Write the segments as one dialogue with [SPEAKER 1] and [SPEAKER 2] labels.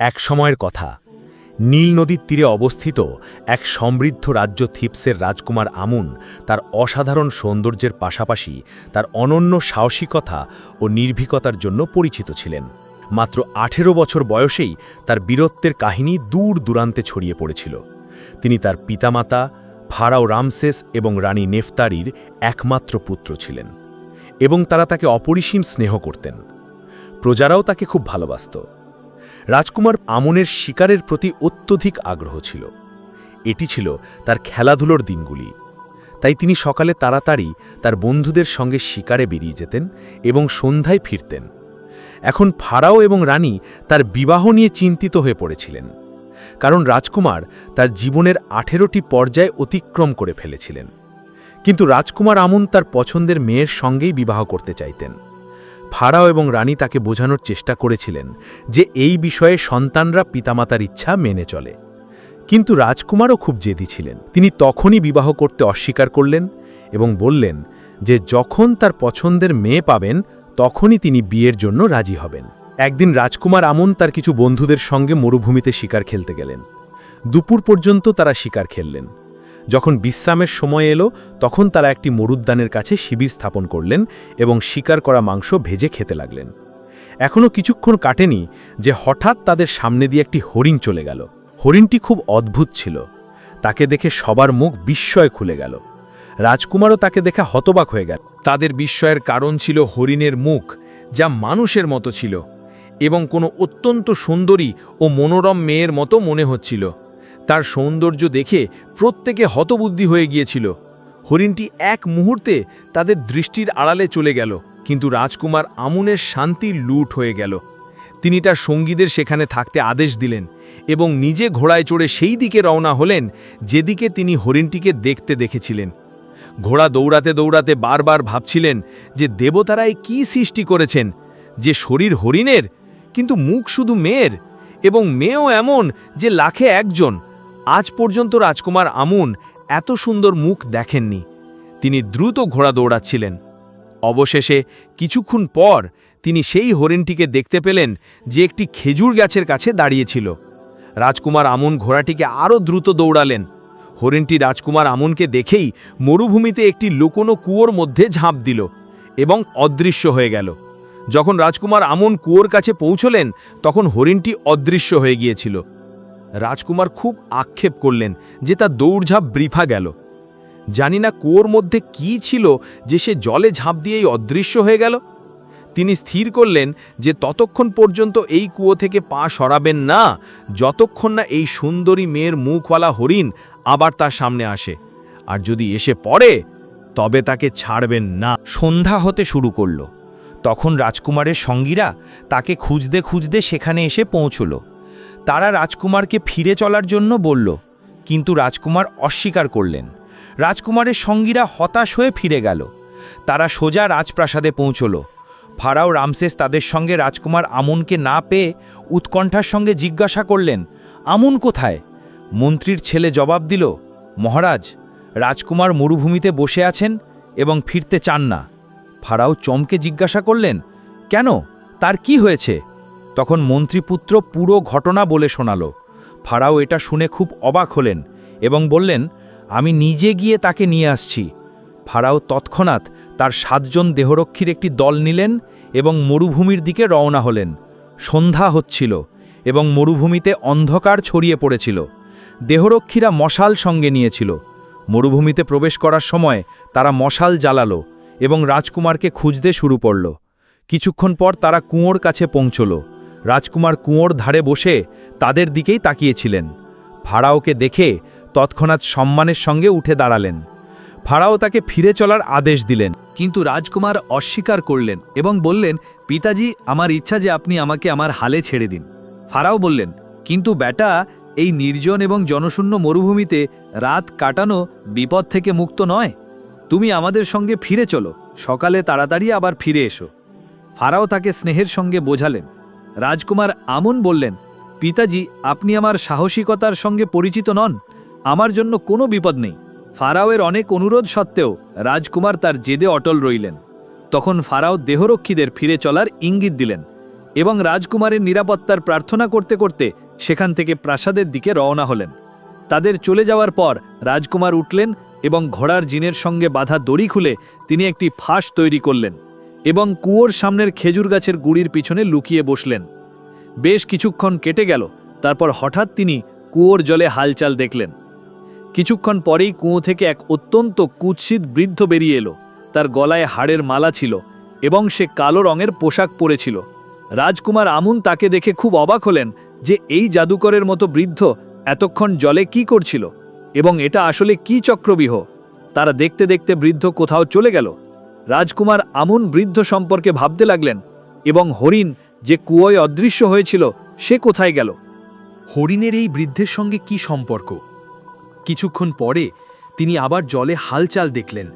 [SPEAKER 1] এক সময়ের কথা। নীল নদীর তীরে অবস্থিত এক সমৃদ্ধ রাজ্য থিপসের রাজকুমার আমুন তার অসাধারণ সৌন্দর্যের পাশাপাশি তার অনন্য সাহসিকতা ও নির্ভীকতার জন্য পরিচিত ছিলেন। মাত্র আঠেরো বছর বয়সেই তার বীরত্বের কাহিনী দূর দূরান্তে ছড়িয়ে পড়েছিল। তিনি তার পিতামাতা, ফারাও রামসেস এবং রানী নেফতারির একমাত্র পুত্র ছিলেন এবং তারা তাকে অপরিসীম স্নেহ করতেন। প্রজারাও তাকে খুব ভালোবাসত। রাজকুমার আমনের শিকারের প্রতি অত্যধিক আগ্রহ ছিল। এটি ছিল তার খেলাধুলোর দিনগুলি। তাই তিনি সকালে তাড়াতাড়ি তার বন্ধুদের সঙ্গে শিকারে বেরিয়ে যেতেন এবং সন্ধ্যায় ফিরতেন। এখন ফারাও এবং রানী তার বিবাহ নিয়ে চিন্তিত হয়ে পড়েছিলেন। কারণ রাজকুমার তার জীবনের আঠেরোটি পর্যায়ে অতিক্রম করে ফেলেছিলেন। কিন্তু রাজকুমার আমন তার পছন্দের মেয়ের সঙ্গেই বিবাহ করতে চাইতেন। ফারাও এবং রানী তাকে বোঝানোর চেষ্টা করেছিলেন যে এই বিষয়ে সন্তানরা পিতামাতার ইচ্ছা মেনে চলে। কিন্তু রাজকুমারও খুব জেদি ছিলেন। তিনি তখনই বিবাহ করতে অস্বীকার করলেন এবং বললেন যে যখন তার পছন্দের মেয়ে পাবেন, তখনই তিনি বিয়ের জন্য রাজি হবেন। একদিন রাজকুমার আমন তার কিছু বন্ধুদের সঙ্গে মরুভূমিতে শিকার খেলতে গেলেন। দুপুর পর্যন্ত তারা শিকার খেললেন। যখন বিশ্রামের সময় এলো, তখন তারা একটি মরুদ্যানের কাছে শিবির স্থাপন করলেন এবং শিকার করা মাংস ভেজে খেতে লাগলেন। এখনও কিছুক্ষণ কাটেনি যে হঠাৎ তাদের সামনে দিয়ে একটি হরিণ চলে গেল। হরিণটি খুব অদ্ভুত ছিল। তাকে দেখে সবার মুখ বিস্ময় খুলে গেল। রাজকুমারও তাকে দেখে হতবাক হয়ে গেল।
[SPEAKER 2] তাদের বিস্ময়ের কারণ ছিল হরিণের মুখ, যা মানুষের মতো ছিল এবং কোনো অত্যন্ত সুন্দরী ও মনোরম মেয়ের মতো মনে হচ্ছিল। তার সৌন্দর্য দেখে প্রত্যেকে হতবুদ্ধি হয়ে গিয়েছিল। হরিণটি এক মুহূর্তে তাদের দৃষ্টির আড়ালে চলে গেল, কিন্তু রাজকুমার আমুনের শান্তি লুট হয়ে গেল। তিনি তার সঙ্গীদের সেখানে থাকতে আদেশ দিলেন এবং নিজে ঘোড়ায় চড়ে সেই দিকে রওনা হলেন যেদিকে তিনি হরিণটিকে দেখতে দেখেছিলেন। ঘোড়া দৌড়াতে দৌড়াতে বারবার ভাবছিলেন যে দেবতারাই কি সৃষ্টি করেছেন, যে শরীর হরিণের, কিন্তু মুখ শুধু মেয়ের, এবং মেয়েও এমন যে লাখে একজন। আজ পর্যন্ত রাজকুমার আমুন এত সুন্দর মুখ দেখেননি। তিনি দ্রুত ঘোড়া দৌড়াচ্ছিলেন। অবশেষে কিছুক্ষণ পর তিনি সেই হরিণটিকে দেখতে পেলেন যে একটি খেজুর গাছের কাছে দাঁড়িয়েছিল। রাজকুমার আমুন ঘোড়াটিকে আরও দ্রুত দৌড়ালেন। হরিণটি রাজকুমার আমুনকে দেখেই মরুভূমিতে একটি লুকোনো কুয়োর মধ্যে ঝাঁপ দিল এবং অদৃশ্য হয়ে গেল। যখন রাজকুমার আমুন কুয়োর কাছে পৌঁছলেন, তখন হরিণটি অদৃশ্য হয়ে গিয়েছিল। রাজকুমার খুব আক্ষেপ করলেন যে তার দৌড়ঝাঁপ বৃফা গেল। জানি না কুয়োর মধ্যে কি ছিল যে সে জলে ঝাঁপ দিয়েই অদৃশ্য হয়ে গেল। তিনি স্থির করলেন যে ততক্ষণ পর্যন্ত এই কুয়ো থেকে পা সরাবেন না, যতক্ষণ না এই সুন্দরী মেয়ের মুখওয়ালা হরিণ আবার তার সামনে আসে। আর যদি এসে পড়ে, তবে তাকে ছাড়বেন না।
[SPEAKER 1] সন্ধ্যা হতে শুরু করল। তখন রাজকুমারের সঙ্গীরা তাকে খুঁজতে খুঁজতে সেখানে এসে পৌঁছল। তারা রাজকুমারকে ফিরে চলার জন্য বলল, কিন্তু রাজকুমার অস্বীকার করলেন। রাজকুমারের সঙ্গীরা হতাশ হয়ে ফিরে গেল। তারা সোজা রাজপ্রাসাদে পৌঁছল। ফারাও রামসেস তাদের সঙ্গে রাজকুমার আমুনকে না পেয়ে উৎকণ্ঠার সঙ্গে জিজ্ঞাসা করলেন, আমুন কোথায়? মন্ত্রীর ছেলে জবাব দিল, মহারাজ, রাজকুমার মরুভূমিতে বসে আছেন এবং ফিরতে চান না। ফারাও চমকে জিজ্ঞাসা করলেন, কেন? তার কি হয়েছে? তখন মন্ত্রীপুত্র পুরো ঘটনা বলে শোনাল। ফারাও এটা শুনে খুব অবাক হলেন এবং বললেন, আমি নিজে গিয়ে তাকে নিয়ে আসছি। ফারাও তৎক্ষণাৎ তার সাতজন দেহরক্ষীর একটি দল নিলেন এবং মরুভূমির দিকে রওনা হলেন। সন্ধ্যা হচ্ছিল এবং মরুভূমিতে অন্ধকার ছড়িয়ে পড়েছিল। দেহরক্ষীরা মশাল সঙ্গে নিয়েছিল। মরুভূমিতে প্রবেশ করার সময় তারা মশাল জ্বালালো এবং রাজকুমারকে খুঁজতে শুরু করল। কিছুক্ষণ পর তারা কুঁয়োর কাছে পৌঁছল। রাজকুমার কুঁয়োর ধারে বসে তাদের দিকেই তাকিয়েছিলেন। ফাড়াওকে দেখে তৎক্ষণাৎ সম্মানের সঙ্গে উঠে দাঁড়ালেন। ফাড়াও তাকে ফিরে চলার আদেশ দিলেন।
[SPEAKER 3] কিন্তু রাজকুমার অস্বীকার করলেন এবং বললেন, পিতাজি, আমার ইচ্ছা যে আপনি আমাকে আমার হালে ছেড়ে দিন। ফারাও বললেন, কিন্তু ব্যাটা, এই নির্জন এবং জনশূন্য মরুভূমিতে রাত কাটানো বিপদ থেকে মুক্ত নয়। তুমি আমাদের সঙ্গে ফিরে চলো। সকালে তাড়াতাড়ি আবার ফিরে এসো। ফারাও তাকে স্নেহের সঙ্গে বোঝালেন। রাজকুমার আমন বললেন, পিতাজি, আপনি আমার সাহসিকতার সঙ্গে পরিচিত নন। আমার জন্য কোনো বিপদ নেই। ফারাওয়ের অনেক অনুরোধ সত্ত্বেও রাজকুমার তার জেদে অটল রইলেন। তখন ফারাও দেহরক্ষীদের ফিরে চলার ইঙ্গিত দিলেন এবং রাজকুমারের নিরাপত্তার প্রার্থনা করতে করতে সেখান থেকে প্রাসাদের দিকে রওনা হলেন। তাদের চলে যাওয়ার পর রাজকুমার উঠলেন এবং ঘোড়ার জিনের সঙ্গে বাধা দড়ি খুলে তিনি একটি ফাঁস তৈরি করলেন। এবং কুয়োর সামনের খেজুর গাছের গুড়ির পিছনে লুকিয়ে বসলেন। বেশ কিছুক্ষণ কেটে গেল, তারপর হঠাৎ তিনি কুয়োর জলে হালচাল দেখলেন। কিছুক্ষণ পরেই কুয়ো থেকে এক অত্যন্ত কুৎসিত বৃদ্ধ বেরিয়ে এলো। তার গলায় হাড়ের মালা ছিল এবং সে কালো রঙের পোশাক পরেছিল। রাজকুমার আমুন তাকে দেখে খুব অবাক হলেন যে এই জাদুকরের মতো বৃদ্ধ এতক্ষণ জলে কি করছিল এবং এটা আসলে কি চক্রবিহ? তারা দেখতে দেখতে বৃদ্ধ কোথাও চলে গেল। রাজকুমার আমুন বৃদ্ধ সম্পর্কে ভাবতে লাগলেন এবং হরিণ যে কুয়োয় অদৃশ্য হয়েছিল সে কোথায় গেল?
[SPEAKER 4] হরিণের এই বৃদ্ধের সঙ্গে কি সম্পর্ক? কিছুক্ষণ পরে তিনি আবার জলে হালচাল দেখলেন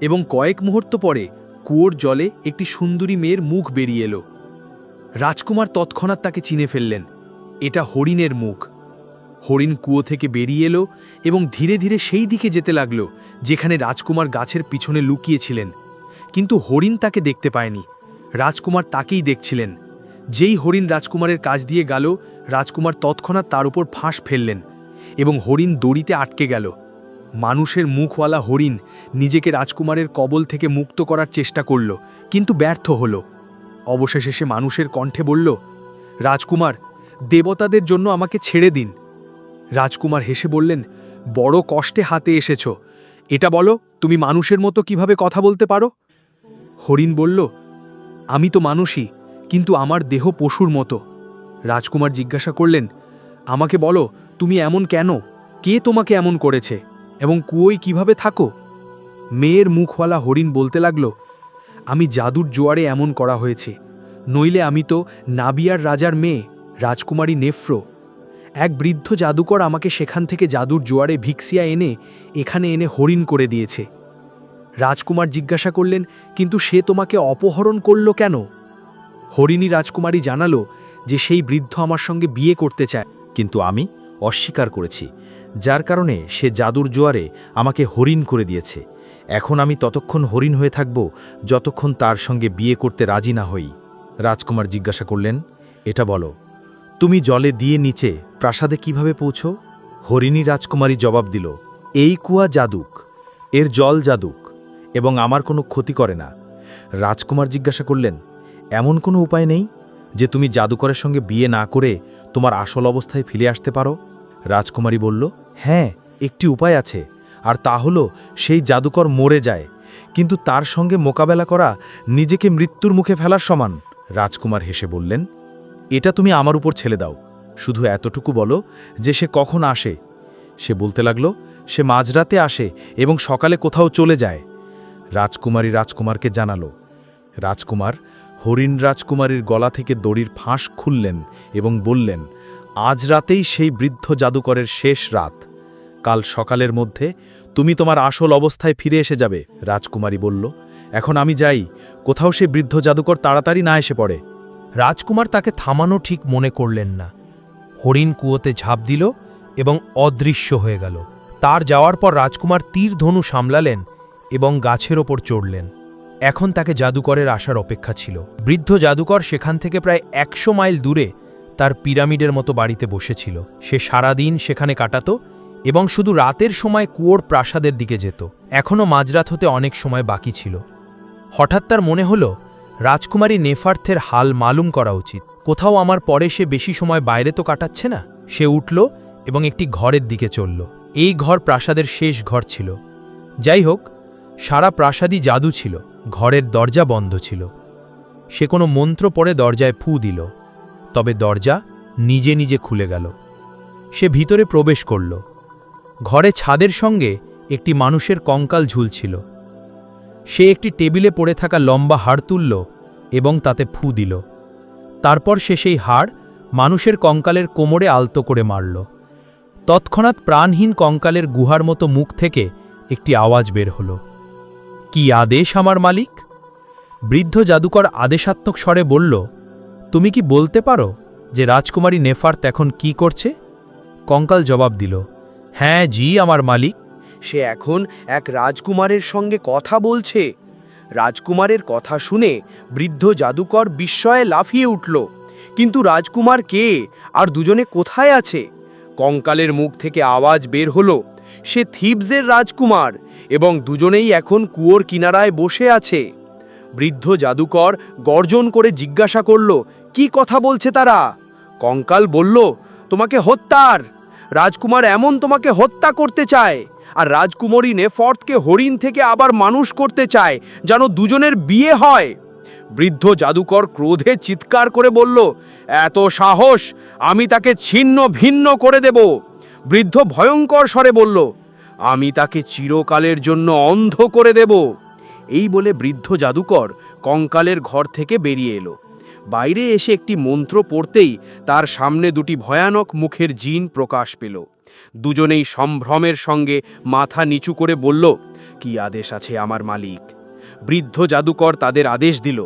[SPEAKER 4] এবং কয়েক মুহূর্ত পরে কুয়োর জলে একটি সুন্দরী মেয়ের মুখ বেরিয়ে এলো। রাজকুমার তৎক্ষণাৎ তাকে চিনে ফেললেন, এটা হরিণের মুখ। হরিণ কুয়ো থেকে বেরিয়ে এলো এবং ধীরে ধীরে সেই দিকে যেতে লাগল, যেখানে রাজকুমার গাছের পিছনে লুকিয়েছিলেন কিন্তু হরিণ তাকে দেখতে পায়নি। রাজকুমার তাকেই দেখছিলেন। যেই হরিণ রাজকুমারের কাজ দিয়ে গেল, রাজকুমার তৎক্ষণাৎ তার উপর ফাঁস ফেললেন এবং হরিণ দড়িতে আটকে গেল। মানুষের মুখওয়ালা হরিণ নিজেকে রাজকুমারের কবল থেকে মুক্ত করার চেষ্টা করল, কিন্তু ব্যর্থ হল। অবশেষে সে মানুষের কণ্ঠে বলল, রাজকুমার, দেবতাদের জন্য আমাকে ছেড়ে দিন। রাজকুমার হেসে বললেন, বড় কষ্টে হাতে এসেছ। এটা বলো, তুমি মানুষের মতো কীভাবে কথা বলতে পারো? হরিণ বলল, আমি তো মানুষই, কিন্তু আমার দেহ পশুর মতো। রাজকুমার জিজ্ঞাসা করলেন, আমাকে বলো, তুমি এমন কেন? কে তোমাকে এমন করেছে? এবং কুয়োয় কীভাবে থাকো? মেয়ের মুখওয়ালা হরিণ বলতে লাগল, আমি জাদুর জোয়ারে এমন করা হয়েছে, নইলে আমি তো নাবিয়ার রাজার মেয়ে, রাজকুমারী নেফ্রো। এক বৃদ্ধ জাদুকর আমাকে সেখান থেকে জাদুর জোয়ারে ভিক্সিয়া এনে, এখানে এনে হরিণ করে দিয়েছে। রাজকুমার জিজ্ঞাসা করলেন, কিন্তু সে তোমাকে অপহরণ করল কেন? হরিণী রাজকুমারী জানালো যে সেই বৃদ্ধ আমার সঙ্গে বিয়ে করতে চায়,
[SPEAKER 1] কিন্তু আমি অস্বীকার করেছি। যার কারণে সে জাদুর জোয়ারে আমাকে হরিণ করে দিয়েছে। এখন আমি ততক্ষণ হরিণ হয়ে থাকব, যতক্ষণ তার সঙ্গে বিয়ে করতে রাজি না হই। রাজকুমার জিজ্ঞাসা করলেন, এটা বলো, তুমি জলে দিয়ে নিচে প্রাসাদে কীভাবে পৌঁছো? হরিণী রাজকুমারী জবাব দিল, এই কুয়া জাদুক, এর জল জাদুক। এবং আমার কোনো ক্ষতি করে না। রাজকুমার জিজ্ঞাসা করলেন, এমন কোনো উপায় নেই যে তুমি জাদুকরের সঙ্গে বিয়ে না করে তোমার আসল অবস্থায় ফিরে আসতে পারো? রাজকুমারী বলল হ্যাঁ একটি উপায় আছে, আর তা হলো সেই জাদুকর মরে যায়, কিন্তু তার সঙ্গে মোকাবেলা করা নিজেকে মৃত্যুর মুখে ফেলার সমান। রাজকুমার হেসে বললেন, এটা তুমি আমার উপর ছেলে দাও, শুধু এতটুকু বলো যে সে কখন আসে? সে বলতে লাগল, সে মাঝরাতে আসে এবং সকালে কোথাও চলে যায়। রাজকুমারী রাজকুমারকে জানালো। রাজকুমার হরিণ রাজকুমারীর গলা থেকে দড়ির ফাঁস খুললেন এবং বললেন, আজ রাতেই সেই বৃদ্ধ জাদুকরের শেষ রাত। কাল সকালের মধ্যে তুমি তোমার আসল অবস্থায় ফিরে এসে যাবে, রাজকুমারী বলল। এখন আমি যাই, কোথাও সে বৃদ্ধ জাদুকর তাড়াতাড়ি না এসে পড়ে।
[SPEAKER 5] রাজকুমার তাকে থামানো ঠিক মনে করলেন না। হরিণ কুয়োতে ঝাঁপ দিল এবং অদৃশ্য হয়ে গেল। তার যাওয়ার পর রাজকুমার তীর ধনু সামলালেন এবং গাছের ওপর চড়লেন। এখন তাকে জাদুকরের আসার অপেক্ষা ছিল। বৃদ্ধ জাদুকর সেখান থেকে প্রায় একশো মাইল দূরে তার পিরামিডের মতো বাড়িতে বসেছিল। সে সারাদিন সেখানে কাটাত এবং শুধু রাতের সময় কুয়োর প্রাসাদের দিকে যেত। এখনও মাঝরাত হতে অনেক সময় বাকি ছিল। হঠাৎ তার মনে হল, রাজকুমারী নেফার্থের হাল মালুম করা উচিত। কোথাও আমার পরে সে বেশি সময় বাইরে তো কাটাচ্ছে না? সে উঠল এবং একটি ঘরের দিকে চলল। এই ঘর প্রাসাদের শেষ ঘর ছিল। যাই হোক সারা প্রাসাদই জাদু ছিল, ঘরের দরজা বন্ধ ছিল। সে কোনো মন্ত্র পড়ে দরজায় ফু দিল, তবে দরজা নিজে নিজে খুলে গেল। সে ভিতরে প্রবেশ করল। ঘরে ছাদের সঙ্গে একটি মানুষের কঙ্কাল ঝুলছিল। সে একটি টেবিলে পড়ে থাকা লম্বা হাড় তুলল এবং তাতে ফু দিল। তারপর সে সেই হাড় মানুষের কঙ্কালের কোমরে আলতো করে মারল। তৎক্ষণাৎ প্রাণহীন কঙ্কালের গুহার মতো মুখ থেকে একটি আওয়াজ বের হল। কি আদেশ আমার মালিক? বৃদ্ধ জাদুকর আদেশাত্মক স্বরে বলল, তুমি কি বলতে পারো যে রাজকুমারী নেফার্ত এখন কি করছে? কঙ্কাল জবাব দিল হ্যাঁ জি, আমার মালিক।
[SPEAKER 4] সে এখন এক রাজকুমারের সঙ্গে কথা বলছে। রাজকুমারের কথা শুনে বৃদ্ধ জাদুকর বিস্ময়ে লাফিয়ে উঠল,
[SPEAKER 6] কিন্তু রাজকুমার কে? আর দুজনে কোথায় আছে? কঙ্কালের মুখ থেকে আওয়াজ বের হলো সে থিবসের রাজকুমার এবং দুজনেই এখন কুয়োর কিনারায় বসে আছে। বৃদ্ধ জাদুকর গর্জন করে জিজ্ঞাসা করল, কি কথা বলছে তারা? কঙ্কাল বলল, তোমাকে হত্যার। রাজকুমার এমন তোমাকে হত্যা করতে চায়, আর রাজকুমারী নেফর্তকে হরিণ থেকে আবার মানুষ করতে চায়, যেন দুজনের বিয়ে হয়। বৃদ্ধ জাদুকর ক্রোধে চিৎকার করে বলল, এত সাহস! আমি তাকে ছিন্ন ভিন্ন করে দেব। বৃদ্ধ ভয়ঙ্কর স্বরে বলল, আমি তাকে চিরকালের জন্য অন্ধ করে দেব। এই বলে বৃদ্ধ জাদুকর কঙ্কালের ঘর থেকে বেরিয়ে এলো। বাইরে এসে একটি মন্ত্র পড়তেই তার সামনে দুটি ভয়ানক মুখের জিন প্রকাশ পেল। দুজনেই সম্ভ্রমের সঙ্গে মাথা নিচু করে বলল, কি আদেশ আছে আমার মালিক? বৃদ্ধ জাদুকর তাদের আদেশ দিল,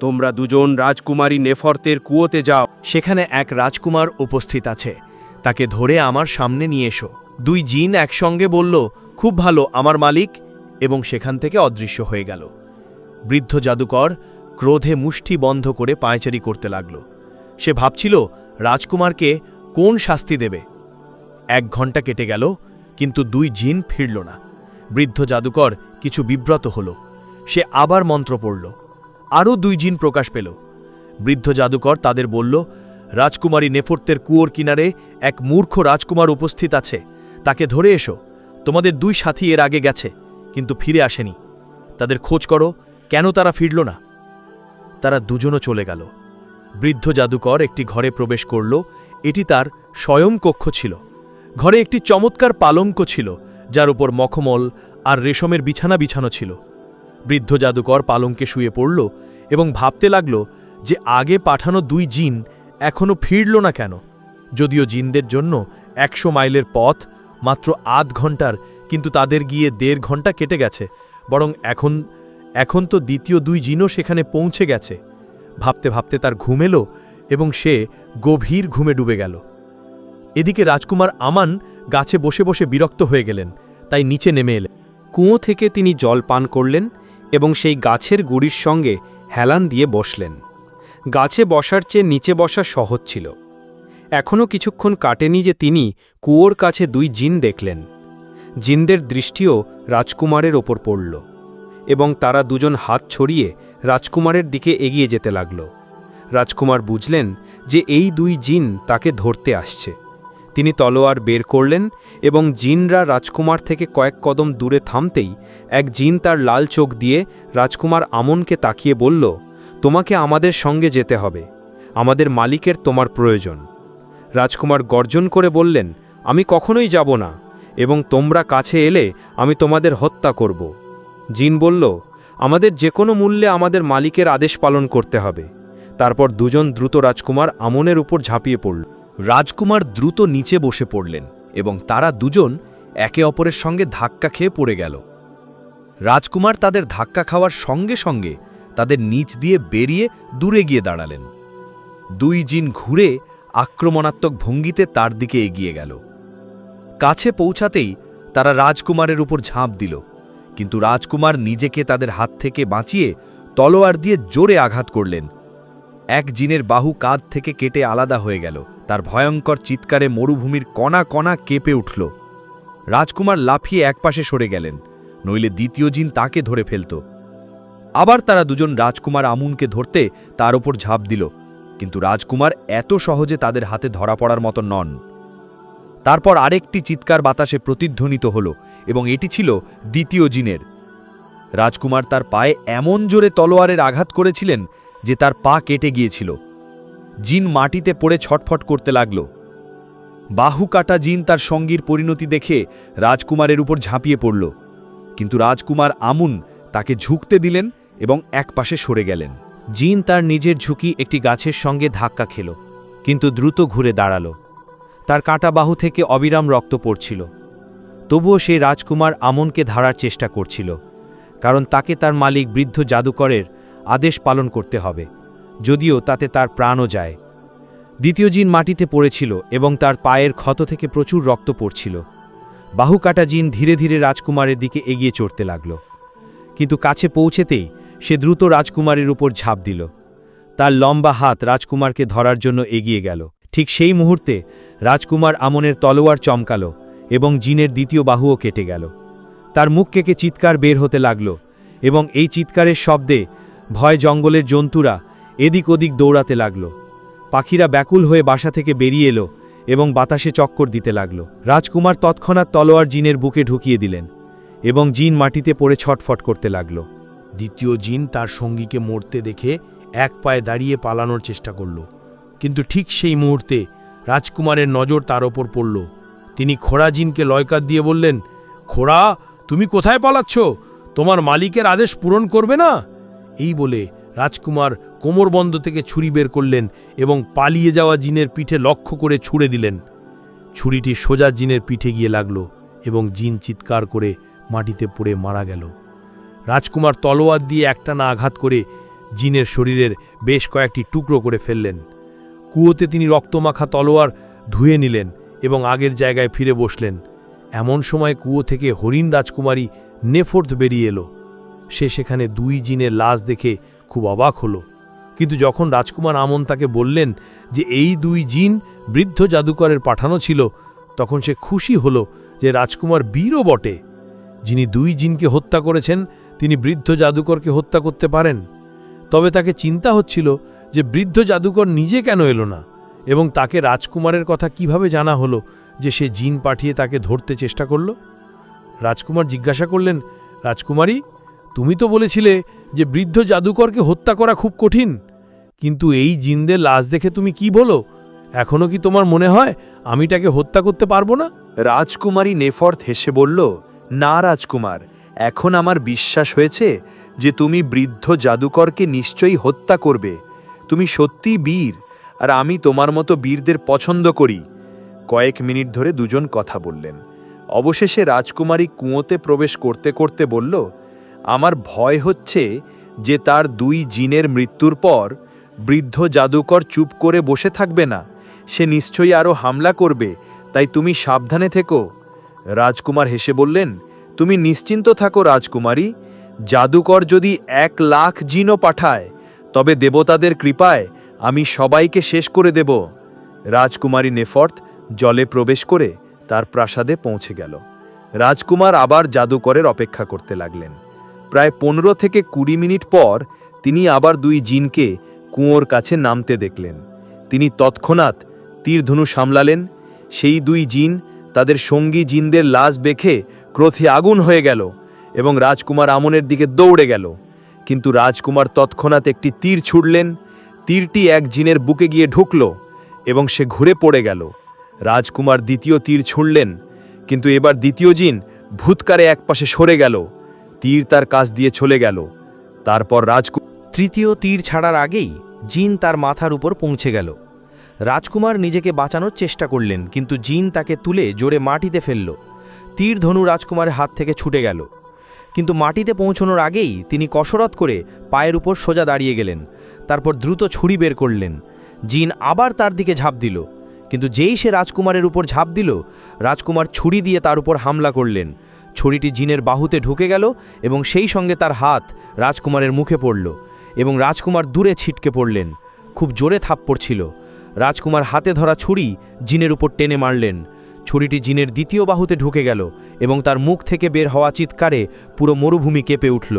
[SPEAKER 6] তোমরা দুজন রাজকুমারী নেফর্তের কুয়োতে যাও।
[SPEAKER 1] সেখানে এক রাজকুমার উপস্থিত আছে। তাকে ধরে আমার সামনে নিয়ে এসো। দুই জিন একসঙ্গে বলল, খুব ভালো, আমার মালিক। এবং সেখান থেকে অদৃশ্য হয়ে গেল। বৃদ্ধ জাদুকর ক্রোধে মুষ্টি বন্ধ করে পায়চারি করতে লাগল। সে ভাবছিল, রাজকুমারকে কোন শাস্তি দেবে? এক ঘণ্টা কেটে গেল, কিন্তু দুই জিন ফিরল না। বৃদ্ধ জাদুকর কিছু বিব্রত হল। সে আবার মন্ত্র পড়ল। আরও দুই জিন প্রকাশ পেল। বৃদ্ধ জাদুকর তাদের বলল রাজকুমারী নেফর্তের কুয়োর কিনারে এক মূর্খ রাজকুমার উপস্থিত আছে। তাকে ধরে এসো। তোমাদের দুই সাথী এর আগে গেছে, কিন্তু ফিরে আসেনি। তাদের খোঁজ করো, কেন তারা ফিরল না? তারা দুজনও চলে গেল। বৃদ্ধ জাদুকর একটি ঘরে প্রবেশ করল। এটি তার স্বয়ং কক্ষ ছিল। ঘরে একটি চমৎকার পালঙ্ক ছিল, যার উপর মখমল আর রেশমের বিছানা বিছানো ছিল। বৃদ্ধ জাদুকর পালঙ্কে শুয়ে পড়ল এবং ভাবতে লাগল যে আগে পাঠানো দুই জিন এখনও ফিরল না কেন? যদিও জিনদের জন্য একশো মাইলের পথ মাত্র আধ ঘণ্টার, কিন্তু তাদের গিয়ে দেড় ঘণ্টা কেটে গেছে। বরং এখন এখন তো দ্বিতীয় দুই জিনও সেখানে পৌঁছে গেছে। ভাবতে ভাবতে তার ঘুম এলো এবং সে গভীর ঘুমে ডুবে গেল। এদিকে রাজকুমার আমান গাছে বসে বসে বিরক্ত হয়ে গেলেন, তাই নিচে নেমে এলেন।
[SPEAKER 7] কুঁয়ো থেকে তিনি জল পান করলেন এবং সেই গাছের গুড়ির সঙ্গে হেলান দিয়ে বসলেন। গাছে বসার চেয়ে নিচে বসা সহজ ছিল। এখনও কিছুক্ষণ কাটেনি যে তিনি কুয়োর কাছে দুই জিন দেখলেন। জিনদের দৃষ্টিও রাজকুমারের ওপর পড়ল এবং তারা দুজন হাত ছড়িয়ে রাজকুমারের দিকে এগিয়ে যেতে লাগল। রাজকুমার বুঝলেন যে এই দুই জিন তাকে ধরতে আসছে। তিনি তলোয়ার বের করলেন এবং জিনরা রাজকুমার থেকে কয়েক কদম দূরে থামতেই এক জিন তার লাল চোখ দিয়ে রাজকুমার আমনকে তাকিয়ে বলল তোমাকে আমাদের সঙ্গে যেতে হবে। আমাদের মালিকের তোমার প্রয়োজন। রাজকুমার গর্জন করে বললেন, আমি কখনোই যাব না, এবং তোমরা কাছে এলে আমি তোমাদের হত্যা করব। জিন বলল, আমাদের যে কোনো মূল্যে আমাদের মালিকের আদেশ পালন করতে হবে। তারপর দুজন দ্রুত রাজকুমার আমনের উপর ঝাঁপিয়ে পড়ল।
[SPEAKER 1] রাজকুমার দ্রুত নিচে বসে পড়লেন, এবং তারা দুজন একে অপরের সঙ্গে ধাক্কা খেয়ে পড়ে গেল। রাজকুমার তাদের ধাক্কা খাওয়ার সঙ্গে সঙ্গে তাদের নিচ দিয়ে বেরিয়ে দূরে গিয়ে দাঁড়ালেন। দুই জিন ঘুরে আক্রমণাত্মক ভঙ্গিতে তার দিকে এগিয়ে গেল। কাছে পৌঁছাতেই তারা রাজকুমারের উপর ঝাঁপ দিল, কিন্তু রাজকুমার নিজেকে তাদের হাত থেকে বাঁচিয়ে তলোয়ার দিয়ে জোরে আঘাত করলেন। এক জিনের বাহু কাঁধ থেকে কেটে আলাদা হয়ে গেল, তার ভয়ঙ্কর চিৎকারে মরুভূমির কণা কণা কেঁপে উঠল। রাজকুমার লাফিয়ে একপাশে সরে গেলেন, নইলে দ্বিতীয় জিন তাকে ধরে ফেলত। আবার তারা দুজন রাজকুমার আমুনকে ধরতে তার ওপর ঝাঁপ দিল। কিন্তু রাজকুমার এত সহজে তাদের হাতে ধরা পড়ার মতো নন। তারপর আরেকটি চিৎকার বাতাসে প্রতিধ্বনিত হল এবং এটি ছিল দ্বিতীয় জিনের। রাজকুমার তার পায়ে এমন জোরে তলোয়ারের আঘাত করেছিলেন যে তার পা কেটে গিয়েছিল। জিন মাটিতে পড়ে ছটফট করতে লাগল। বাহু কাটা জিন তার সঙ্গীর পরিণতি দেখে রাজকুমারের উপর ঝাঁপিয়ে পড়ল। কিন্তু রাজকুমার আমুন তাকে ঝুঁকতে দিলেন এবং একপাশে সরে গেলেন।
[SPEAKER 7] জিন তার নিজের ঝুঁকি একটি গাছের সঙ্গে ধাক্কা খেল, কিন্তু দ্রুত ঘুরে দাঁড়াল। তার কাটা বাহু থেকে অবিরাম রক্ত পড়ছিল। তবুও সে রাজকুমার আমনকে ধারার চেষ্টা করছিল, কারণ তাকে তার মালিক বৃদ্ধ জাদুকরের আদেশ পালন করতে হবে, যদিও তাতে তার প্রাণও যায়। দ্বিতীয় জিন মাটিতে পড়েছিল এবং তার পায়ের ক্ষত থেকে প্রচুর রক্ত পড়ছিল। বাহু কাটা জিন ধীরে ধীরে রাজকুমারের দিকে এগিয়ে চড়তে লাগল। কিন্তু কাছে পৌঁছেতেই সে দ্রুত রাজকুমারের উপর ঝাঁপ দিল।
[SPEAKER 1] তার লম্বা হাত রাজকুমারকে ধরার জন্য এগিয়ে গেল। ঠিক সেই মুহূর্তে রাজকুমার আমনের তলোয়ার চমকালো এবং জিনের দ্বিতীয় বাহুও কেটে গেল। তার মুখ কেকে চিৎকার বের হতে লাগল এবং এই চিৎকারের শব্দে ভয় জঙ্গলের জন্তুরা এদিক ওদিক দৌড়াতে লাগল। পাখিরা ব্যাকুল হয়ে বাসা থেকে বেরিয়ে এলো এবং বাতাসে চক্কর দিতে লাগল। রাজকুমার তৎক্ষণাৎ তলোয়ার জিনের বুকে ঢুকিয়ে দিলেন এবং জিন মাটিতে পড়ে ছটফট করতে লাগল।
[SPEAKER 5] দ্বিতীয় জিন তার সঙ্গীকে মরতে দেখে এক পায়ে দাঁড়িয়ে পালানোর চেষ্টা করল। কিন্তু ঠিক সেই মুহূর্তে রাজকুমারের নজর তার ওপর পড়ল। তিনি খোড়া জিনকে লয়কার দিয়ে বললেন, খোড়া, তুমি কোথায় পালাচ্ছ? তোমার মালিকের আদেশ পূরণ করবে না? এই বলে রাজকুমার কোমরবন্ধ থেকে ছুরি বের করলেন এবং পালিয়ে যাওয়া জিনের পিঠে লক্ষ্য করে ছুড়ে দিলেন। ছুরিটি সোজা জিনের পিঠে গিয়ে লাগল এবং জিন চিৎকার করে মাটিতে পড়ে মারা গেল। রাজকুমার তলোয়ার দিয়ে একটানা আঘাত করে জিনের শরীরের বেশ কয়েকটি টুকরো করে ফেললেন। কুয়োতে তিনি রক্তমাখা তলোয়ার ধুয়ে নিলেন এবং আগের জায়গায় ফিরে বসলেন। এমন সময় কুয়ো থেকে হরিণ রাজকুমারী নেফোর্থ বেরিয়ে এলো। সে সেখানে দুই জিনের লাশ দেখে খুব অবাক হলো। কিন্তু যখন রাজকুমার আমন তাকে বললেন যে এই দুই জিন বৃদ্ধ জাদুকরের পাঠানো ছিল, তখন সে খুশি হলো যে রাজকুমার বীরও বটে। যিনি দুই জিনকে হত্যা করেছেন, তিনি বৃদ্ধ জাদুকরকে হত্যা করতে পারেন। তবে তাকে চিন্তা হচ্ছিল যে বৃদ্ধ জাদুকর নিজে কেন এলো না এবং তাকে রাজকুমারের কথা কীভাবে জানা হলো যে সে জিন পাঠিয়ে তাকে ধরতে চেষ্টা করল? রাজকুমার জিজ্ঞাসা করলেন, রাজকুমারী, তুমি তো বলেছিলে যে বৃদ্ধ জাদুকরকে হত্যা করা খুব কঠিন, কিন্তু এই জিনদের লাশ দেখে তুমি কি বলো? এখনও কি তোমার মনে হয় আমি তাকে হত্যা করতে পারব না?
[SPEAKER 6] রাজকুমারী নেফর্থ হেসে বলল না, রাজকুমার, এখন আমার বিশ্বাস হয়েছে যে তুমি বৃদ্ধ জাদুকরকে নিশ্চয়ই হত্যা করবে। তুমি সত্যিই বীর, আর আমি তোমার মতো বীরদের পছন্দ করি। কয়েক মিনিট ধরে দুজন কথা বললেন। অবশেষে রাজকুমারী কুঁয়োতে প্রবেশ করতে করতে বলল, আমার ভয় হচ্ছে যে তার দুই জিনের মৃত্যুর পর বৃদ্ধ জাদুকর চুপ করে বসে থাকবে না। সে নিশ্চয়ই আরও হামলা করবে, তাই তুমি সাবধানে থেকো। রাজকুমার হেসে বললেন, তুমি নিশ্চিন্ত থাকো রাজকুমারী, জাদুকর যদি এক লাখ জিনও পাঠায়, তবে দেবতাদের কৃপায় আমি সবাইকে শেষ করে দেব। রাজকুমারী নেফর্থ জলে প্রবেশ করে তার প্রাসাদে পৌঁছে গেল। রাজকুমার আবার জাদুকরের অপেক্ষা করতে লাগলেন। প্রায় পনেরো থেকে কুড়ি মিনিট পর তিনি আবার দুই জিনকে কুঁয়োর কাছে নামতে দেখলেন। তিনি তৎক্ষণাৎ তীরধনু সামলালেন। সেই দুই জিন তাদের সঙ্গী জিনদের লাশ বেখে ক্রোধে আগুন হয়ে গেল এবং রাজকুমার আমনের দিকে দৌড়ে গেল। কিন্তু রাজকুমার তৎক্ষণাৎ একটি তীর ছুড়লেন। তীরটি এক জিনের বুকে গিয়ে ঢুকল এবং সে ঘুরে পড়ে গেল। রাজকুমার দ্বিতীয় তীর ছুঁড়লেন, কিন্তু এবার দ্বিতীয় জিন ভূতকারে একপাশে সরে গেল। তীর তার কাছ দিয়ে চলে গেল। তারপর রাজকুমার
[SPEAKER 8] তৃতীয় তীর ছাড়ার আগেই জিন তার মাথার উপর পৌঁছে গেল। রাজকুমার নিজেকে বাঁচানোর চেষ্টা করলেন, কিন্তু জিন তাকে তুলে জোরে মাটিতে ফেলল। তীর ধনু রাজকুমারের হাত থেকে ছুটে গেল। কিন্তু মাটিতে পৌঁছানোর আগেই তিনি কসরত করে পায়ের উপর সোজা দাঁড়িয়ে গেলেন, তারপর দ্রুত ছুরি বের করলেন। জিন আবার তার দিকে ঝাঁপ দিল, কিন্তু যেই সে রাজকুমারের উপর ঝাঁপ দিল, রাজকুমার ছুরি দিয়ে তার উপর হামলা করলেন। ছুরিটি জিনের বাহুতে ঢুকে গেল এবং সেই সঙ্গে তার হাত রাজকুমারের মুখে পড়ল এবং রাজকুমার দূরে ছিটকে পড়লেন। খুব জোরে থাপ্পড় ছিল। রাজকুমার হাতে ধরা ছুরি জিনের উপর টেনে মারলেন। ছুরিটি জিনের দ্বিতীয় বাহুতে ঢুকে গেল এবং তার মুখ থেকে বের হওয়া চিৎকারে পুরো মরুভূমি কেঁপে উঠল।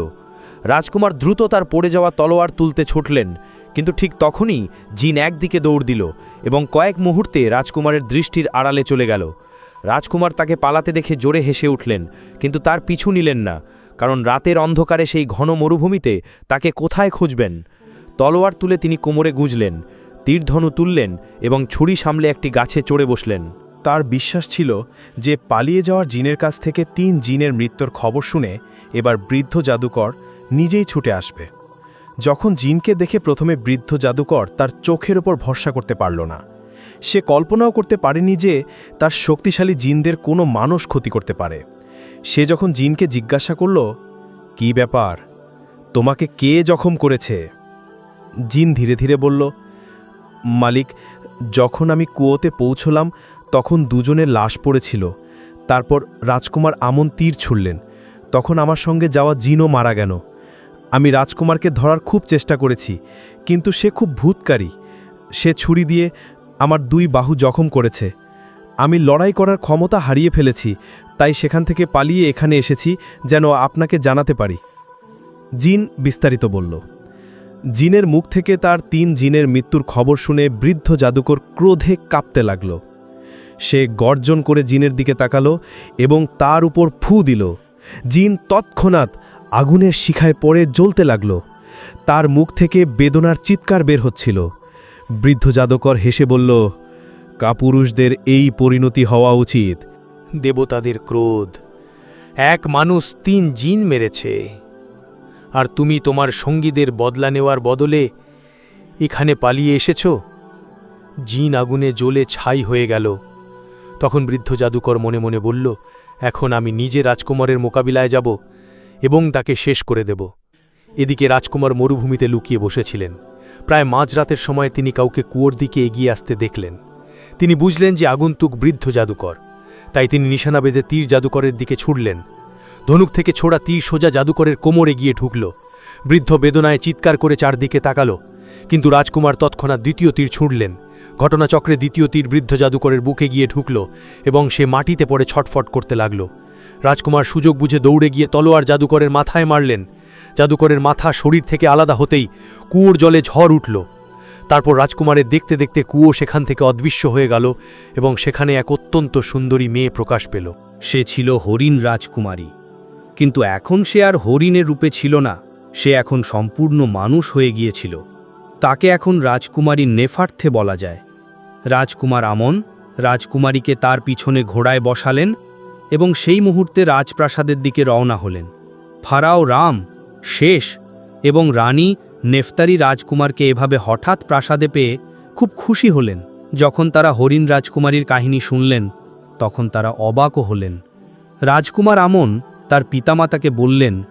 [SPEAKER 8] রাজকুমার দ্রুত তার পড়ে যাওয়া তলোয়ার তুলতে ছুটলেন, কিন্তু ঠিক তখনই জিন একদিকে দৌড় দিল এবং কয়েক মুহূর্তে রাজকুমারের দৃষ্টির আড়ালে চলে গেল। রাজকুমার তাকে পালাতে দেখে জোরে হেসে উঠলেন, কিন্তু তার পিছু নিলেন না, কারণ রাতের অন্ধকারে সেই ঘন মরুভূমিতে তাকে কোথায় খুঁজবেন? তলোয়ার তুলে তিনি কোমরে গুঁজলেন তীরধনু তুললেন এবং ছুরি সামলে একটি গাছে চড়ে বসলেন।
[SPEAKER 5] তার বিশ্বাস ছিল যে পালিয়ে যাওয়ার জিনের কাছ থেকে তিন জিনের মৃত্যুর খবর শুনে এবার বৃদ্ধ জাদুকর নিজেই ছুটে আসবে। যখন জিনকে দেখে প্রথমে বৃদ্ধ জাদুকর তার চোখের ওপর ভরসা করতে পারল না। সে কল্পনাও করতে পারেনি যে তার শক্তিশালী জিনদের কোনো মানুষ ক্ষতি করতে পারে। সে যখন জিনকে জিজ্ঞাসা করল, কি ব্যাপার? তোমাকে কে জখম করেছে? জিন ধীরে ধীরে বলল মালিক, যখন আমি কুয়োতে পৌঁছলাম, তখন দুজনের লাশ পড়েছিল। তারপর রাজকুমার আমন তীর ছুড়লেন। তখন আমার সঙ্গে যাওয়া জিনও মারা গেল।
[SPEAKER 9] আমি রাজকুমারকে ধরার খুব চেষ্টা করেছি, কিন্তু সে খুব ভূতকারী। সে ছুরি দিয়ে আমার দুই বাহু জখম করেছে। আমি লড়াই করার ক্ষমতা হারিয়ে ফেলেছি, তাই সেখান থেকে পালিয়ে এখানে এসেছি যেন আপনাকে জানাতে পারি। জিন বিস্তারিত বলল। জিনের মুখ থেকে তার তিন জিনের মৃত্যুর খবর শুনে বৃদ্ধ জাদুকর ক্রোধে কাঁপতে লাগল। সে গর্জন করে জিনের দিকে তাকালো এবং তার উপর ফু দিল। জিন তৎক্ষণাৎ আগুনের শিখায় পড়ে জ্বলতে লাগল। তার মুখ থেকে বেদনার চিৎকার বের হচ্ছিল। বৃদ্ধ জাদুকর হেসে বলল, কাপুরুষদের এই পরিণতি হওয়া উচিত।
[SPEAKER 1] দেবতাদের ক্রোধ। এক মানুষ তিন জিন মেরেছে। আর তুমি তোমার সঙ্গীদের বদলা নেওয়ার বদলে এখানে পালিয়ে এসেছ? জিন আগুনে জ্বলে ছাই হয়ে গেল। তখন বৃদ্ধ জাদুকর মনে মনে বলল, এখন আমি নিজে রাজকুমারের মোকাবিলায় যাব এবং তাকে শেষ করে দেব। এদিকে রাজকুমার মরুভূমিতে লুকিয়ে বসেছিলেন। প্রায় মাঝরাতের সময় তিনি কাউকে কুয়োর দিকে এগিয়ে আসতে দেখলেন। তিনি বুঝলেন যে আগন্তুক বৃদ্ধ জাদুকর। তাই তিনি নিশানা বেঁধে তীর জাদুকরের দিকে ছুটলেন ধনুক থেকে ছোড়া তীর সোজা জাদুকরের কোমরে গিয়ে ঢুকল। বৃদ্ধ বেদনায় চিৎকার করে চারদিকে তাকালো। কিন্তু রাজকুমার তৎক্ষণাৎ দ্বিতীয় তীর ছুঁড়লেন। ঘটনাচক্রে দ্বিতীয় তীর বৃদ্ধ জাদুকরের বুকে গিয়ে ঢুকল এবং সে মাটিতে পড়ে ছটফট করতে লাগল। রাজকুমার সুযোগ বুঝে দৌড়ে গিয়ে তলোয়ার জাদুকরের মাথায় মারলেন। জাদুকরের মাথা শরীর থেকে আলাদা হতেই কুয়োর জলে ঝড় উঠল। তারপর রাজকুমারের দেখতে দেখতে কুয়ো সেখান থেকে অদৃশ্য হয়ে গেল এবং সেখানে এক অত্যন্ত সুন্দরী মেয়ে প্রকাশ পেল।
[SPEAKER 8] সে ছিল হরিণ রাজকুমারী। কিন্তু এখন সে আর হরিণের রূপে ছিল না, সে এখন সম্পূর্ণ মানুষ হয়ে গিয়েছিল। তাকে এখন রাজকুমারী নেফার্থে বলা যায়। রাজকুমার আমন, রাজকুমারীকে তার পিছনে ঘোড়ায় বসালেন এবং সেই মুহূর্তে রাজপ্রাসাদের দিকে রওনা হলেন। ফারাও রাম, শেষ এবং রানী নেফতারি রাজকুমারকে এভাবে হঠাৎ প্রাসাদে পেয়ে খুব খুশি হলেন। যখন তারা হরিণ রাজকুমারীর কাহিনী শুনলেন, তখন তারা অবাকও হলেন। রাজকুমার আমন তার পিতামাতাকে বললেন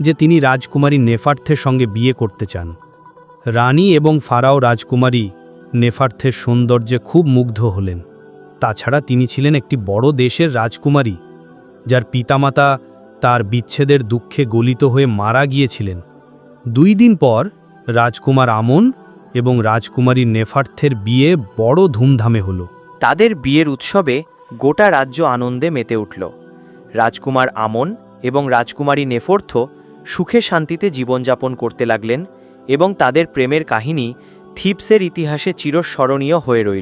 [SPEAKER 8] যে তিনি রাজকুমারী নেফার্থের সঙ্গে বিয়ে করতে চান। রানী এবং ফারাও রাজকুমারী নেফার্থের সৌন্দর্যে খুব মুগ্ধ হলেন। তাছাড়া তিনি ছিলেন একটি বড় দেশের রাজকুমারী, যার পিতামাতা তার বিচ্ছেদের দুঃখে গলিত হয়ে মারা গিয়েছিলেন। দুই দিন পর রাজকুমার আমন এবং রাজকুমারী নেফার্থের বিয়ে বড় ধুমধামে হল।
[SPEAKER 10] তাদের বিয়ের উৎসবে গোটা রাজ্য আনন্দে মেতে উঠল। রাজকুমার আমন এবং রাজকুমারী নেফর্থ সুখে শান্তিতে জীবনযাপন করতে লাগলেন এবং তাদের প্রেমের কাহিনী থিপসের ইতিহাসে চিরস্মরণীয় হয়ে রইল।